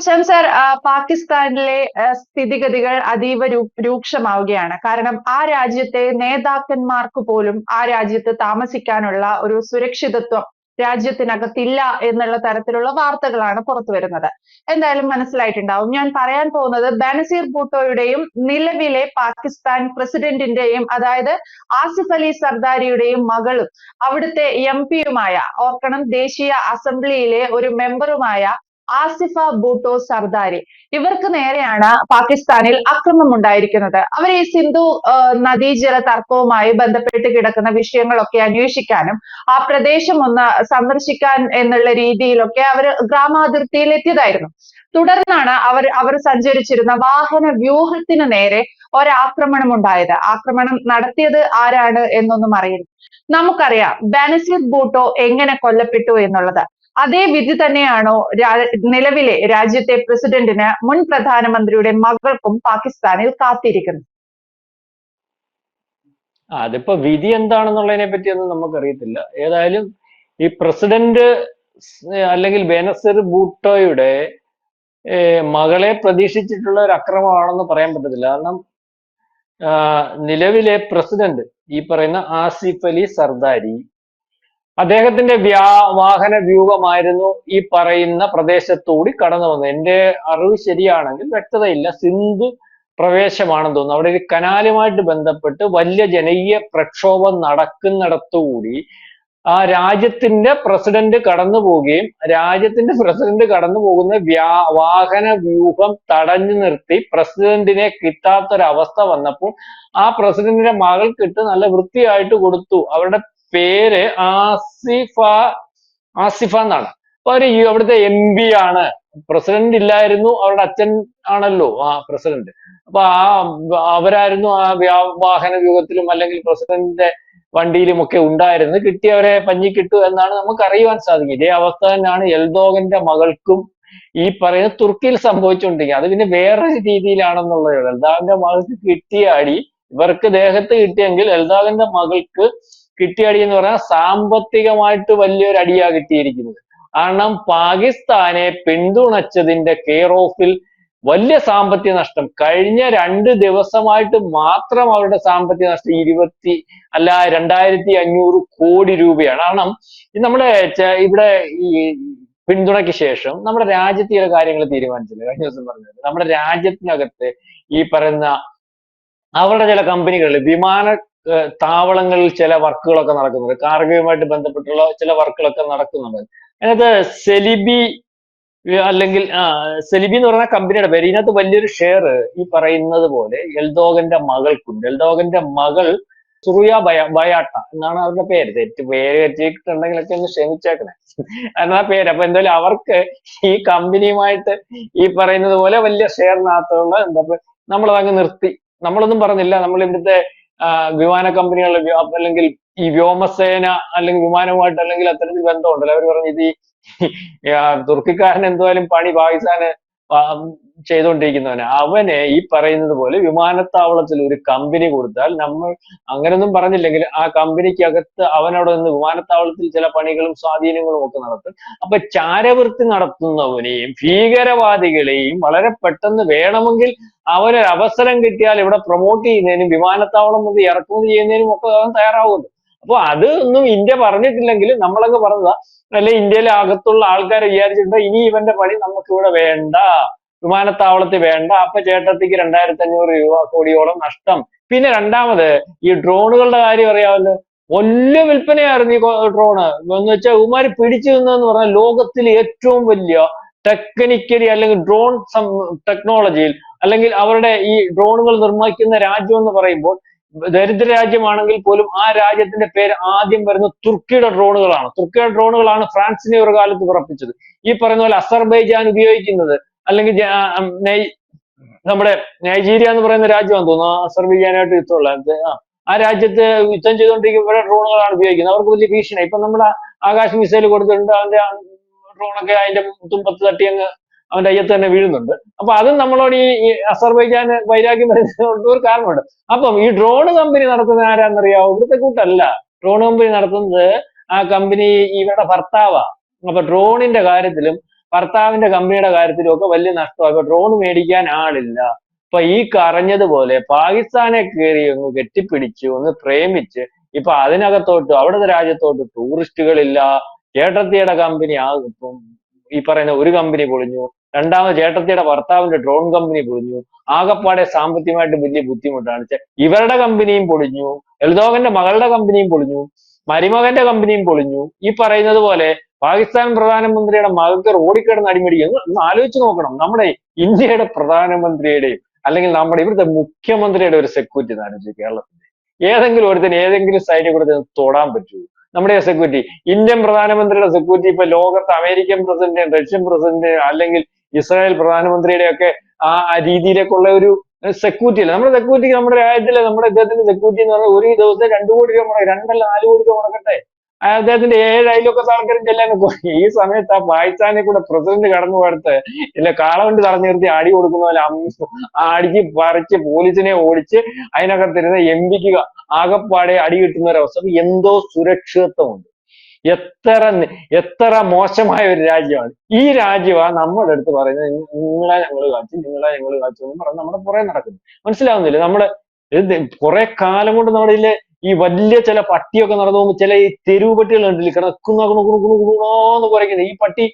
Hussain sir പാകിസ്ഥാനിലെ സ്ഥിതിഗതികൾ അതീവ രൂക്ഷമാവുകയാണ്. കാരണം ആ രാജ്യത്തെ നേതാക്കന്മാർക്ക് പോലും ആ രാജ്യത്ത് താമസിക്കാനുള്ള ഒരു സുരക്ഷിതത്വം രാജ്യത്തിനകത്തില്ല എന്നുള്ള തരത്തിലുള്ള വാർത്തകളാണ് പുറത്തു വരുന്നത്. എന്തായാലും മനസ്സിലായിട്ടുണ്ടാവും. ഞാൻ പറയാൻ പോകുന്നത് ബനസീർ ഭൂട്ടോയുടെയും നിലവിലെ പാകിസ്ഥാൻ പ്രസിഡന്റിന്റെയും അതായത് ആസിഫ് അലി സർദാരിയുടെയും മകളും അവിടുത്തെ എം പിയുമായ ഓർക്കണം ദേശീയ അസംബ്ലിയിലെ ഒരു മെമ്പറുമായ ആസിഫ ബൂട്ടോ സർദാരി. ഇവർക്ക് നേരെയാണ് പാകിസ്ഥാനിൽ അക്രമം ഉണ്ടായിരിക്കുന്നത് അവർ ഈ സിന്ധു നദീജല തർക്കവുമായി ബന്ധപ്പെട്ട് കിടക്കുന്ന വിഷയങ്ങളൊക്കെ അന്വേഷിക്കാനും ആ പ്രദേശം ഒന്ന് സന്ദർശിക്കാൻ എന്നുള്ള രീതിയിലൊക്കെ അവർ ഗ്രാമാതിർത്തിയിൽ എത്തിയതായിരുന്നു തുടർന്നാണ് അവർ അവർ സഞ്ചരിച്ചിരുന്ന വാഹന വ്യൂഹത്തിന് നേരെ ഒരാക്രമണം ഉണ്ടായത് ആക്രമണം നടത്തിയത് ആരാണ് എന്നൊന്നും അറിയില്ല. നമുക്കറിയാം ബനസീർ ബൂട്ടോ എങ്ങനെ കൊല്ലപ്പെട്ടു എന്നുള്ളത്. അതേ വിധി തന്നെയാണോ നിലവിലെ രാജ്യത്തെ പ്രസിഡന്റിന് മുൻ പ്രധാനമന്ത്രിയുടെ മകൾക്കും പാകിസ്ഥാനിൽ കാത്തിരിക്കുന്നത്? അതിപ്പോ വിധി എന്താണെന്നുള്ളതിനെ പറ്റിയൊന്നും നമുക്കറിയത്തില്ല. ഏതായാലും ഈ പ്രസിഡന്റ് അല്ലെങ്കിൽ ബേനസീർ ബൂട്ടോയുടെ മകളെ പ്രതീക്ഷിച്ചിട്ടുള്ള ഒരു അക്രമമാണെന്ന് പറയാൻ പറ്റത്തില്ല. കാരണം നിലവിലെ പ്രസിഡന്റ് ഈ പറയുന്ന ആസിഫ് അലി സർദാരി അദ്ദേഹത്തിന്റെ വ്യാ വാഹന വ്യൂഹമായിരുന്നു ഈ പറയുന്ന പ്രദേശത്തൂടി കടന്നു വന്നത്. എന്റെ അറിവ് ശരിയാണെങ്കിൽ വ്യക്തതയില്ല. സിന്ധു പ്രവേശമാണെന്ന് തോന്നുന്നു. അവിടെ ഒരു കനാലുമായിട്ട് ബന്ധപ്പെട്ട് വലിയ ജനകീയ പ്രക്ഷോഭം നടക്കുന്നിടത്തുകൂടി ആ രാജ്യത്തിന്റെ പ്രസിഡന്റ് കടന്നു പോവുകയും രാജ്യത്തിന്റെ പ്രസിഡന്റ് കടന്നു പോകുന്ന വ്യാ വാഹന വ്യൂഹം തടഞ്ഞു നിർത്തി പ്രസിഡന്റിനെ കിട്ടാത്തൊരവസ്ഥ വന്നപ്പോൾ ആ പ്രസിഡന്റിന്റെ മകൾക്കിട്ട് നല്ല വൃത്തിയായിട്ട് കൊടുത്തു. അവരുടെ പേര് ആസിഫ ആസിഫ എന്നാണ്. അപ്പൊ അവർ അവിടുത്തെ എം പി ആണ്. പ്രസിഡന്റ് ഇല്ലായിരുന്നു അവരുടെ അച്ഛൻ ആണല്ലോ ആ പ്രസിഡന്റ് അപ്പൊ ആ അവരായിരുന്നു ആ വാഹന വ്യൂഹത്തിലും അല്ലെങ്കിൽ പ്രസിഡന്റിന്റെ വണ്ടിയിലും ഒക്കെ ഉണ്ടായിരുന്നു കിട്ടിയവരെ പഞ്ഞി കിട്ടു എന്നാണ് നമുക്ക് അറിയുവാൻ സാധിക്കും. ഇതേ അവസ്ഥ തന്നെയാണ് എൽദോഗന്റെ മകൾക്കും ഈ പറയുന്ന തുർക്കിയിൽ സംഭവിച്ചുകൊണ്ടിരിക്കുക അത് പിന്നെ വേറെ രീതിയിലാണെന്നുള്ളത് എൽദാഗന്റെ മകൾക്ക് കിട്ടിയ അടി ഇവർക്ക് ദേഹത്ത് കിട്ടിയെങ്കിൽ എൽദാഗന്റെ മകൾക്ക് കിട്ടിയ അടി എന്ന് പറഞ്ഞാൽ സാമ്പത്തികമായിട്ട് വലിയൊരു അടിയാ കിട്ടിയിരിക്കുന്നത്. കാരണം പാകിസ്ഥാനെ പിന്തുണച്ചതിന്റെ കെയർ ഓഫിൽ വലിയ സാമ്പത്തിക നഷ്ടം. കഴിഞ്ഞ രണ്ട് ദിവസമായിട്ട് മാത്രം അവരുടെ സാമ്പത്തിക നഷ്ടം ഇരുപത്തി അല്ല രണ്ടായിരത്തി അഞ്ഞൂറ് കോടി രൂപയാണ്. കാരണം നമ്മുടെ ഇവിടെ ഈ പിന്തുണയ്ക്ക് ശേഷം നമ്മുടെ രാജ്യത്ത് ചില കാര്യങ്ങൾ തീരുമാനിച്ചില്ല. കഴിഞ്ഞ ദിവസം പറഞ്ഞത് നമ്മുടെ രാജ്യത്തിനകത്ത് ഈ പറയുന്ന അവരുടെ ചില കമ്പനികളിൽ വിമാന താവളങ്ങളിൽ ചില വർക്കുകളൊക്കെ നടക്കുന്നുണ്ട്. കാർഗോയുമായിട്ട് ബന്ധപ്പെട്ടുള്ള ചില വർക്കുകളൊക്കെ നടക്കുന്നുണ്ട്. അതിനകത്ത് സെലിബി അല്ലെങ്കിൽ ആ സെലിബി എന്ന് പറയുന്ന കമ്പനിയുടെ പേര്. ഇതിനകത്ത് വലിയൊരു ഷെയർ ഈ പറയുന്നത് പോലെ എൽദോഗന്റെ മകൾക്കുണ്ട്. എൽദോഗന്റെ മകൾ സുറിയ ബയ ബയാട്ട എന്നാണ് അവരുടെ പേര്. തെറ്റ് പേര് തെറ്റിയിട്ടുണ്ടെങ്കിലൊക്കെ ഒന്ന് ക്ഷമിച്ചേക്കണേ. എന്നാ പേര്? അപ്പൊ എന്തായാലും അവർക്ക് ഈ കമ്പനിയുമായിട്ട് ഈ പറയുന്നത് പോലെ വലിയ ഷെയറിനകത്തുള്ള എന്താ നമ്മൾ നമ്മളത് അങ്ങ് നിർത്തി. നമ്മളൊന്നും പറഞ്ഞില്ല. നമ്മൾ ഇവിടുത്തെ വിമാന കമ്പനികൾ അല്ലെങ്കിൽ ഈ വ്യോമസേന അല്ലെങ്കിൽ വിമാനവുമായിട്ട് അല്ലെങ്കിൽ അത്തരത്തിൽ ബന്ധമുണ്ടല്ലോ. അവർ പറഞ്ഞു ഇത് തുർക്കിക്കാരൻ എന്തായാലും പണി പാകിസ്ഥാന് ചെയ്തുകൊണ്ടിരിക്കുന്നവന്. അവനെ ഈ പറയുന്നത് പോലെ വിമാനത്താവളത്തിൽ ഒരു കമ്പനി കൊടുത്താൽ നമ്മൾ അങ്ങനൊന്നും പറഞ്ഞില്ലെങ്കിൽ ആ കമ്പനിക്കകത്ത് അവനവിടെ നിന്ന് വിമാനത്താവളത്തിൽ ചില പണികളും സ്വാധീനങ്ങളും ഒക്കെ നടത്തും. അപ്പൊ ചാരവൃത്തി നടത്തുന്നവനെയും ഭീകരവാദികളെയും വളരെ പെട്ടെന്ന് വേണമെങ്കിൽ അവനൊരു അവസരം കിട്ടിയാൽ ഇവിടെ പ്രൊമോട്ട് ചെയ്യുന്നതിനും വിമാനത്താവളം മുതൽ ഇറക്കുമതി ചെയ്യുന്നതിനും ഒക്കെ അവൻ തയ്യാറാവുമല്ലോ. അപ്പൊ അത് ഒന്നും ഇന്ത്യ പറഞ്ഞിട്ടില്ലെങ്കിലും നമ്മളൊക്കെ പറഞ്ഞതാ. അല്ലെ ഇന്ത്യയിലെ അകത്തുള്ള ആൾക്കാരെ വിചാരിച്ചിട്ടുണ്ട് ഇനി ഇവന്റെ പണി നമുക്ക് ഇവിടെ വേണ്ട. വിമാനത്താവളത്തിൽ വേണ്ട. അപ്പൊ ചേട്ടത്തിക്ക് രണ്ടായിരത്തി അഞ്ഞൂറ് രൂപ കോടിയോളം നഷ്ടം. പിന്നെ രണ്ടാമത് ഈ ഡ്രോണുകളുടെ കാര്യം അറിയാമല്ലോ. വലിയ വിൽപ്പനയായിരുന്നു ഈ ഡ്രോണ്. എന്ന് വെച്ചാൽ ഉമാര് പിടിച്ചു നിന്നെന്ന് പറഞ്ഞാൽ ലോകത്തിൽ ഏറ്റവും വലിയ ടെക്നിക്കലി അല്ലെങ്കിൽ ഡ്രോൺ ടെക്നോളജിയിൽ അല്ലെങ്കിൽ അവരുടെ ഈ ഡ്രോണുകൾ നിർമ്മിക്കുന്ന രാജ്യം എന്ന് പറയുമ്പോൾ ദരിദ്ര രാജ്യമാണെങ്കിൽ പോലും ആ രാജ്യത്തിന്റെ പേര് ആദ്യം വരുന്ന തുർക്കിയുടെ ഡ്രോണുകളാണ്. തുർക്കിയുടെ ഡ്രോണുകളാണ് ഫ്രാൻസിനെ ഒരു കാലത്ത് പുറപ്പിച്ചത് ഈ പറയുന്ന പോലെ അസർബൈജാൻ ഉപയോഗിക്കുന്നത് അല്ലെങ്കിൽ നമ്മുടെ നൈജീരിയ എന്ന് പറയുന്ന രാജ്യമാണ് തോന്നുന്നു. അസർബൈജാനായിട്ട് യുദ്ധമുള്ള ആ രാജ്യത്ത് യുദ്ധം ചെയ്തുകൊണ്ടിരിക്കുമ്പോൾ ഡ്രോണുകളാണ് ഉപയോഗിക്കുന്നത്. അവർക്ക് വലിയ ഭീഷണി ഇപ്പൊ നമ്മുടെ ആകാശ മിസൈൽ കൊടുത്തിട്ടുണ്ട്. അതിന്റെ ഡ്രോണൊക്കെ അതിന്റെ തുമ്പത്ത് തട്ടി അങ്ങ് അവന്റെ അയ്യത്ത് തന്നെ വീഴുന്നുണ്ട്. അപ്പൊ അതും നമ്മളോട് ഈ അസർബൈജാൻ വൈരാഗ്യം വരുന്നതുകൊണ്ട് ഒരു കാരണമുണ്ട്. അപ്പം ഈ ഡ്രോൺ കമ്പനി നടത്തുന്ന ആരാന്നറിയാവോ? ഇവിടുത്തെ കൂട്ടല്ല. ഡ്രോൺ കമ്പനി നടത്തുന്നത് ആ കമ്പനി ഇവരുടെ ഭർത്താവാ. അപ്പൊ ഡ്രോണിന്റെ കാര്യത്തിലും ഭർത്താവിന്റെ കമ്പനിയുടെ കാര്യത്തിലും ഒക്കെ വലിയ നഷ്ടമാണ് അപ്പൊ ഡ്രോൺ മേടിക്കാൻ ആളില്ല. ഇപ്പൊ ഈ കറഞ്ഞതുപോലെ പാകിസ്ഥാനെ കയറി ഒന്ന് കെട്ടിപ്പിടിച്ച് ഒന്ന് പ്രേമിച്ച് ഇപ്പൊ അതിനകത്തോട്ട് അവിടുത്തെ രാജ്യത്തോട്ട് ടൂറിസ്റ്റുകളില്ല ചേട്ടത്തിയുടെ കമ്പനി ആകും. ഈ പറയുന്ന ഒരു കമ്പനി പൊളിഞ്ഞു. രണ്ടാമത് ചേട്ടത്തിയുടെ ഭർത്താവിന്റെ ഡ്രോൺ കമ്പനി പൊളിഞ്ഞു. ആകപ്പാടെ സാമ്പത്തികമായിട്ട് വലിയ ബുദ്ധിമുട്ടാണ്. ഇവരുടെ കമ്പനിയും പൊളിഞ്ഞു. എൽദോഗന്റെ മകളുടെ കമ്പനിയും പൊളിഞ്ഞു. മരുമകന്റെ കമ്പനിയും പൊളിഞ്ഞു. ഈ പറയുന്നത് പോലെ പാകിസ്ഥാൻ പ്രധാനമന്ത്രിയുടെ മകൾക്ക് റോഡിൽ കിടന്ന് ഒന്ന് ആലോചിച്ച് നോക്കണം. നമ്മുടെ ഇന്ത്യയുടെ പ്രധാനമന്ത്രിയുടെയും അല്ലെങ്കിൽ നമ്മുടെ ഇവിടുത്തെ മുഖ്യമന്ത്രിയുടെ ഒരു സെക്യൂരിറ്റി ആലോചിച്ചു കേരളത്തിന്റെ ഏതെങ്കിലും ഒരുത്തിന് ഏതെങ്കിലും സൈഡിൽ കൂടെ തൊടാൻ പറ്റുമോ നമ്മുടെ സെക്യൂരിറ്റി ഇന്ത്യൻ പ്രധാനമന്ത്രിയുടെ സെക്യൂരിറ്റി ഇപ്പൊ ലോകത്ത് അമേരിക്കൻ പ്രസിഡന്റ് റഷ്യൻ പ്രസിഡന്റ് അല്ലെങ്കിൽ ഇസ്രായേൽ പ്രധാനമന്ത്രിയുടെ ഒക്കെ ആ രീതിയിലേക്കുള്ള ഒരു സെക്യൂരിറ്റി അല്ല? നമ്മുടെ സെക്യൂരിറ്റി നമ്മുടെ രാജ്യത്തിലെ നമ്മുടെ ഇദ്ദേഹത്തിന്റെ സെക്യൂരിറ്റി എന്ന് പറഞ്ഞാൽ ഒരു ദിവസം രണ്ടു കോടി രൂപ മുടക്കും രണ്ടല്ല നാല് കോടി രൂപ മുടക്കട്ടെ? അദ്ദേഹത്തിന്റെ ഏഴ് അയലൊക്കെ ആൾക്കാരും ചെല്ലാൻ ഈ സമയത്ത് ആ പായച്ചാനെ കൂടെ പ്രസിഡന്റ് കടന്നു പോയടുത്ത് ഇല്ല കാളവണ്ടി തടഞ്ഞു നിർത്തി അടി കൊടുക്കുന്ന പോലെ അടിച്ച് പറിച്ച് പോലീസിനെ ഓടിച്ച് അതിനകത്തിരുന്ന് എം പിക്ക് ആകപ്പാടെ അടി കിട്ടുന്ന ഒരു അവസ്ഥ. എന്തോ സുരക്ഷിതത്വമുണ്ട്. എത്ര എത്ര മോശമായ ഒരു രാജ്യമാണ്. ഈ രാജ്യമാണ് നമ്മുടെ അടുത്ത് പറയുന്നത് "നിങ്ങ- നിങ്ങളെ ഞങ്ങൾ കാച്ചു നിങ്ങളെ ഞങ്ങൾ കാച്ചു എന്ന് പറഞ്ഞ് നമ്മുടെ പുറകെ നടക്കുന്നു. മനസ്സിലാവുന്നില്ല? നമ്മുടെ കുറെ കാലം കൊണ്ട് നമ്മുടെ ഇതിലെ ഈ വലിയ ചില പട്ടിയൊക്കെ നടന്നു പോകുമ്പോൾ ചില ഈ തെരുവ് പട്ടികൾ ഉണ്ടല്ലേ കിടക്കുന്ന എന്ന് കുറയ്ക്കുന്നത് ഈ പട്ടി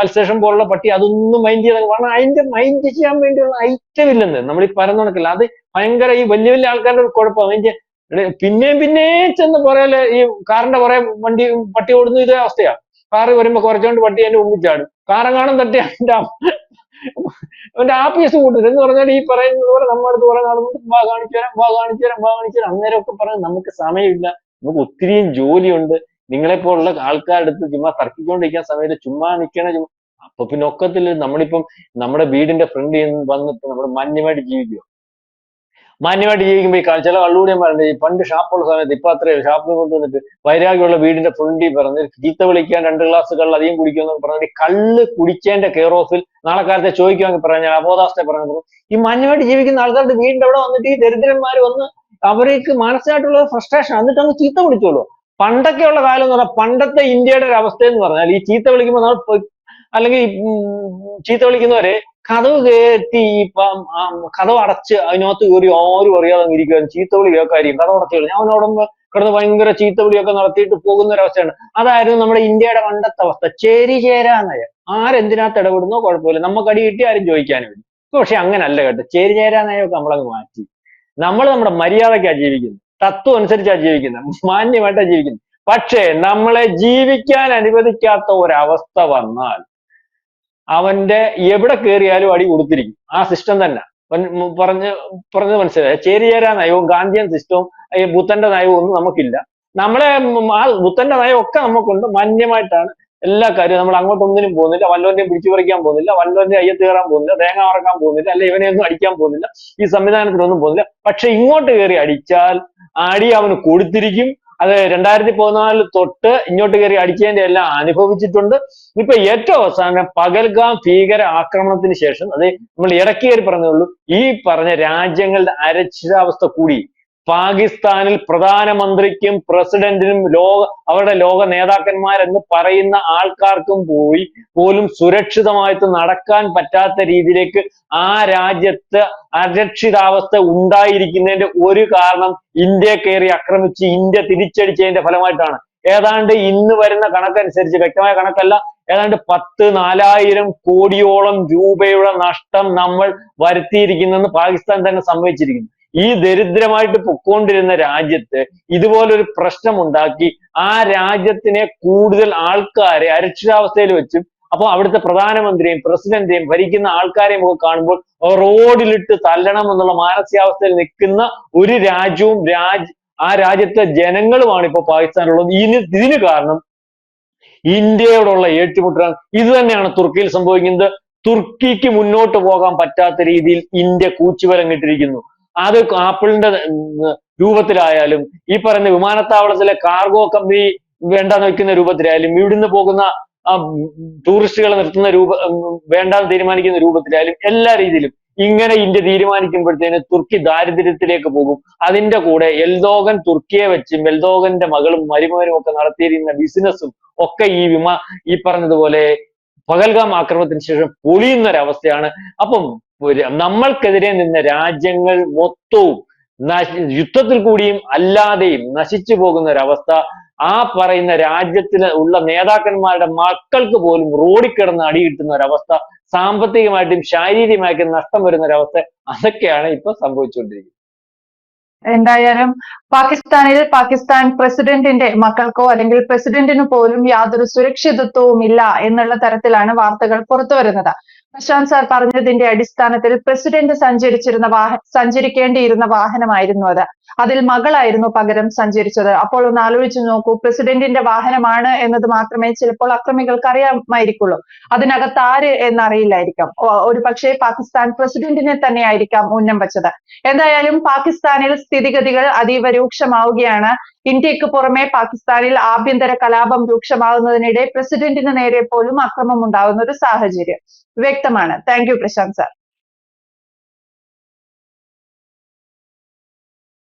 അൽസേഷൻ പോലുള്ള പട്ടി അതൊന്നും മൈൻഡ് ചെയ്യാൻ കാരണം അതിന്റെ മൈൻഡ് ചെയ്യാൻ വേണ്ടിയുള്ള ഐറ്റം ഇല്ലെന്ന്. നമ്മൾ ഈ പരന്നു നടക്കില്ല അത് ഭയങ്കര ഈ വലിയ വലിയ ആൾക്കാരുടെ ഒരു കുഴപ്പം. അതിന്റെ പിന്നെയും പിന്നെയും ചെന്ന് പറയൽ ഈ കാറിന്റെ കുറെ വണ്ടി പട്ടി ഓടുന്ന ഇതേ അവസ്ഥയാ. കാറ് വരുമ്പോ കുറച്ചുകൊണ്ട് പട്ടി അതിന്റെ മുമ്പിൽ ചാടും. കാറെങ്ങാനും തട്ടി അതിന്റെ അവന്റെ ആപ്പിയസ് കൂട്ടരുത് എന്ന് പറഞ്ഞാൽ ഈ പറയുന്നത് പോലെ നമ്മുടെ അടുത്ത് കുറെ നടന്നിട്ട് വാ കാണിച്ചു തരാം വാ കാണിച്ചു തരാം വാ കാണിച്ചു തരാം. അന്നേരം ഒക്കെ പറഞ്ഞ് നമുക്ക് സമയമില്ല. നമുക്ക് ഒത്തിരിയും ജോലിയുണ്ട്. നിങ്ങളെ പോലുള്ള ആൾക്കാരുടെ അടുത്ത് ചുമ്മാ തർക്കിക്കൊണ്ടിരിക്കാൻ സമയത്ത് ചുമ്മാ നിൽക്കണ ചുമ്മാ അപ്പൊ പിന്നെ ഒക്കത്തില്ല നമ്മളിപ്പം നമ്മുടെ വീടിന്റെ ഫ്രണ്ടിൽ നിന്ന് വന്നിട്ട് നമ്മൾ മാന്യമായിട്ട് ജീവിക്കുക മാന്യമായിട്ട് ജീവിക്കുമ്പോൾ ഈ ചില കള്ളുകൂടിയും പറഞ്ഞിട്ട് ഈ പണ്ട് ഷാപ്പുള്ള സമയത്ത് ഇപ്പൊ അത്രയും ഷാപ്പിൽ കൊണ്ടുവന്നിട്ട് വൈരാഗ്യമുള്ള വീടിന്റെ ഫ്രണ്ടിൽ പറഞ്ഞ് ചീത്ത വിളിക്കാൻ രണ്ട് ഗ്ലാസ് കള്ള് അധികം കുടിക്കുമെന്ന് പറഞ്ഞിട്ട് കള്ള് കുടിക്കേണ്ട കെയർ ഓഫിൽ നാളെ കാലത്തെ ചോദിക്കുവാങ്കിൽ പറഞ്ഞാൽ അബോധാവസ്ഥ പറഞ്ഞു ഈ മാന്യമായിട്ട് ജീവിക്കുന്ന ആൾക്കാരുടെ വീടിന്റെ അവിടെ വന്നിട്ട് ഈ ദരിദ്രന്മാർ വന്ന് അവർക്ക് മാനസികമായിട്ടുള്ള ഫ്രസ്ട്രേഷൻ എന്നിട്ട് അങ്ങ് ചീത്ത വിളിച്ചോളൂ. പണ്ടൊക്കെയുള്ള കാലം എന്ന് പറഞ്ഞാൽ പണ്ടത്തെ ഇന്ത്യയുടെ ഒരു അവസ്ഥ എന്ന് പറഞ്ഞാൽ ഈ ചീത്ത വിളിക്കുമ്പോൾ നമ്മൾ അല്ലെങ്കിൽ ചീത്ത വിളിക്കുന്നവരെ കഥവ് ഇപ്പം കഥവ് അടച്ച് അതിനകത്ത് കയറി ആരും അറിയാതെ അങ്ങ് ചീത്തവിളി ചീത്ത വിളി കേൾക്കായിരിക്കും കഥ അടച്ചു ഞാൻ അവനോട് ഒന്ന് കിടന്ന് ഭയങ്കര ചീത്ത വിളിയൊക്കെ നടത്തിയിട്ട് പോകുന്ന ഒരവസ്ഥയാണ് അതായിരുന്നു നമ്മുടെ ഇന്ത്യയുടെ പണ്ടത്തെ അവസ്ഥ. ചേരി ചേരാന്നയ ആരെന്തിനകത്ത് ഇടപെടുന്നോ കുഴപ്പമില്ല. നമുക്ക് അടി കിട്ടി ആരും ചോദിക്കാനും ഇല്ല. പക്ഷെ അങ്ങനല്ല കേട്ടോ. ചേരി ചേരാന്നയൊക്കെ നമ്മളങ്ങ് മാറ്റി. നമ്മൾ നമ്മുടെ മര്യാദയ്ക്കാണ് ജീവിക്കുന്നത്. തത്വം അനുസരിച്ചാണ് ജീവിക്കുന്നത്. മാന്യമായിട്ടാണ് ജീവിക്കുന്നത്. പക്ഷേ നമ്മളെ ജീവിക്കാൻ അനുവദിക്കാത്ത ഒരവസ്ഥ വന്നാൽ അവന്റെ എവിടെ കയറിയാലും അടി കൊടുത്തിരിക്കും. ആ സിസ്റ്റം തന്നെ. പറഞ്ഞ് പറഞ്ഞത് മനസ്സിലായി? ചേരിചേരാ നയവും ഗാന്ധിയൻ സിസ്റ്റവും ഈ ബുദ്ധന്റെ നയവും ഒന്നും നമുക്കില്ല. നമ്മളെ ആ ബുദ്ധന്റെ നയം ഒക്കെ നമുക്കുണ്ട്. മാന്യമായിട്ടാണ് എല്ലാ കാര്യവും. നമ്മൾ അങ്ങോട്ടൊന്നിനും പോകുന്നില്ല. വല്ലവന്റെയും പിടിച്ചു പറിക്കാൻ പോകുന്നില്ല. വല്ലവന്റെ അയ്യത്ത് കയറാൻ പോകുന്നില്ല. തേങ്ങ മറക്കാൻ പോകുന്നില്ല. അല്ലെ ഇവനെയൊന്നും അടിക്കാൻ പോകുന്നില്ല. ഈ സംവിധാനത്തിനൊന്നും പോകുന്നില്ല. പക്ഷെ ഇങ്ങോട്ട് കയറി അടിച്ചാൽ അടി അവന് കൊടുത്തിരിക്കും. അത് രണ്ടായിരത്തി പതിനാല് തൊട്ട് ഇങ്ങോട്ട് കയറി അടിച്ചതിന്റെ എല്ലാം അനുഭവിച്ചിട്ടുണ്ട്. ഇപ്പൊ ഏറ്റവും അവസാനം പകൽഗാം ഭീകര ആക്രമണത്തിന് ശേഷം അത് നമ്മൾ ഇടയ്ക്ക് കയറി പറഞ്ഞുള്ളൂ ഈ പറഞ്ഞ രാജ്യങ്ങളുടെ അരക്ഷിതാവസ്ഥ കൂടി പാകിസ്ഥാനിൽ പ്രധാനമന്ത്രിക്കും പ്രസിഡന്റിനും ലോക അവരുടെ ലോക നേതാക്കന്മാരെന്ന് പറയുന്ന ആൾക്കാർക്കും പോയി പോലും സുരക്ഷിതമായിട്ട് നടക്കാൻ പറ്റാത്ത രീതിയിലേക്ക് ആ രാജ്യത്ത് അരക്ഷിതാവസ്ഥ ഉണ്ടായിരിക്കുന്നതിന്റെ ഒരു കാരണം ഇന്ത്യ കയറി ആക്രമിച്ച് ഇന്ത്യ തിരിച്ചടിച്ചതിന്റെ ഫലമായിട്ടാണ്. ഏതാണ്ട് ഇന്ന് വരുന്ന കണക്കനുസരിച്ച് വ്യക്തമായ കണക്കല്ല ഏതാണ്ട് പത്ത് നാലായിരം കോടിയോളം രൂപയുടെ നഷ്ടം നമ്മൾ വരുത്തിയിരിക്കുന്നെന്ന് പാകിസ്ഥാൻ തന്നെ സമ്മതിച്ചിരിക്കുന്നു. ഈ ദരിദ്രമായിട്ട് പൊക്കോണ്ടിരുന്ന രാജ്യത്ത് ഇതുപോലൊരു പ്രശ്നം ഉണ്ടാക്കി ആ രാജ്യത്തിനെ കൂടുതൽ ആൾക്കാരെ അരക്ഷിതാവസ്ഥയിൽ വെച്ചും അപ്പൊ അവിടുത്തെ പ്രധാനമന്ത്രിയും പ്രസിഡന്റിനെയും ഭരിക്കുന്ന ആൾക്കാരെയും ഒക്കെ കാണുമ്പോൾ റോഡിലിട്ട് തല്ലണം എന്നുള്ള മാനസികാവസ്ഥയിൽ നിൽക്കുന്ന ഒരു രാജ്യവും രാജ് ആ രാജ്യത്തെ ജനങ്ങളുമാണ് ഇപ്പോൾ പാകിസ്ഥാനുള്ളത് ഇനി ഇതിന് കാരണം ഇന്ത്യയോടുള്ള ഏറ്റുമുട്ടലാണ്. ഇത് തന്നെയാണ് തുർക്കിയിൽ സംഭവിക്കുന്നത്. തുർക്കിക്ക് മുന്നോട്ട് പോകാൻ പറ്റാത്ത രീതിയിൽ ഇന്ത്യ കൂച്ചുവലം കിട്ടിയിരിക്കുന്നു അത് ആപ്പിളിന്റെ രൂപത്തിലായാലും ഈ പറയുന്ന വിമാനത്താവളത്തിലെ കാർഗോ കമ്പനി വേണ്ടാന്ന് വെക്കുന്ന രൂപത്തിലായാലും ഇവിടുന്ന് പോകുന്ന ടൂറിസ്റ്റുകളെ നിർത്തുന്ന രൂപ വേണ്ടാന്ന് തീരുമാനിക്കുന്ന രൂപത്തിലായാലും എല്ലാ രീതിയിലും ഇങ്ങനെ ഇന്ത്യ തീരുമാനിക്കുമ്പോഴത്തേന് തുർക്കി ദാരിദ്ര്യത്തിലേക്ക് പോകും. അതിന്റെ കൂടെ എൽദോഗൻ തുർക്കിയെ വെച്ചും എൽദോഗന്റെ മകളും മരുമകനും ഒക്കെ നടത്തിയിരുന്ന ബിസിനസ്സും ഒക്കെ ഈ വിമാ ഈ പറഞ്ഞതുപോലെ പകൽഗാം ആക്രമണത്തിന് ശേഷം പൊളിയുന്ന ഒരവസ്ഥയാണ് അപ്പം നമ്മൾക്കെതിരെ നിന്ന രാജ്യങ്ങൾ മൊത്തവും യുദ്ധത്തിൽ കൂടിയും അല്ലാതെയും നശിച്ചു പോകുന്ന ഒരവസ്ഥ ആ പറയുന്ന രാജ്യത്തിൽ ഉള്ള നേതാക്കന്മാരുടെ മക്കൾക്ക് പോലും റോഡിൽ കിടന്ന് അടി കിട്ടുന്ന ഒരവസ്ഥ സാമ്പത്തികമായിട്ടും ശാരീരികമായിട്ടും നഷ്ടം വരുന്ന ഒരവസ്ഥ അതൊക്കെയാണ് ഇപ്പൊ സംഭവിച്ചുകൊണ്ടിരിക്കുന്നത്. എന്തായാലും പാകിസ്ഥാനിൽ പാകിസ്ഥാൻ പ്രസിഡന്റിന്റെ മക്കൾക്കോ അല്ലെങ്കിൽ പ്രസിഡന്റിന് പോലും യാതൊരു സുരക്ഷിതത്വവും ഇല്ല എന്നുള്ള തരത്തിലാണ് വാർത്തകൾ പുറത്തു വരുന്നത് പ്രശാന്ത് സാർ പറഞ്ഞതിന്റെ അടിസ്ഥാനത്തിൽ പ്രസിഡന്റ് സഞ്ചരിച്ചിരുന്ന വാഹ സഞ്ചരിക്കേണ്ടിയിരുന്ന വാഹനമായിരുന്നു അത്. അതിൽ മകളായിരുന്നു പകരം സഞ്ചരിച്ചത്. അപ്പോൾ ഒന്ന് ആലോചിച്ച് നോക്കൂ പ്രസിഡന്റിന്റെ വാഹനമാണ് എന്നത് മാത്രമേ ചിലപ്പോൾ അക്രമികൾക്ക് അറിയാമായിരിക്കുള്ളൂ അതിനകത്ത് ആര് എന്നറിയില്ലായിരിക്കാം. ഒരു പക്ഷേ പാകിസ്ഥാൻ പ്രസിഡന്റിനെ തന്നെ ആയിരിക്കാം ഉന്നം വെച്ചത്. എന്തായാലും പാകിസ്ഥാനിൽ സ്ഥിതിഗതികൾ അതീവ രൂക്ഷമാവുകയാണ്. ഇന്ത്യയ്ക്ക് പുറമെ പാകിസ്ഥാനിൽ ആഭ്യന്തര കലാപം രൂക്ഷമാകുന്നതിനിടെ പ്രസിഡന്റിന് നേരെ പോലും അക്രമം ഉണ്ടാകുന്ന ഒരു സാഹചര്യം വ്യക്തമാണ്. Thank you Prashanth sir.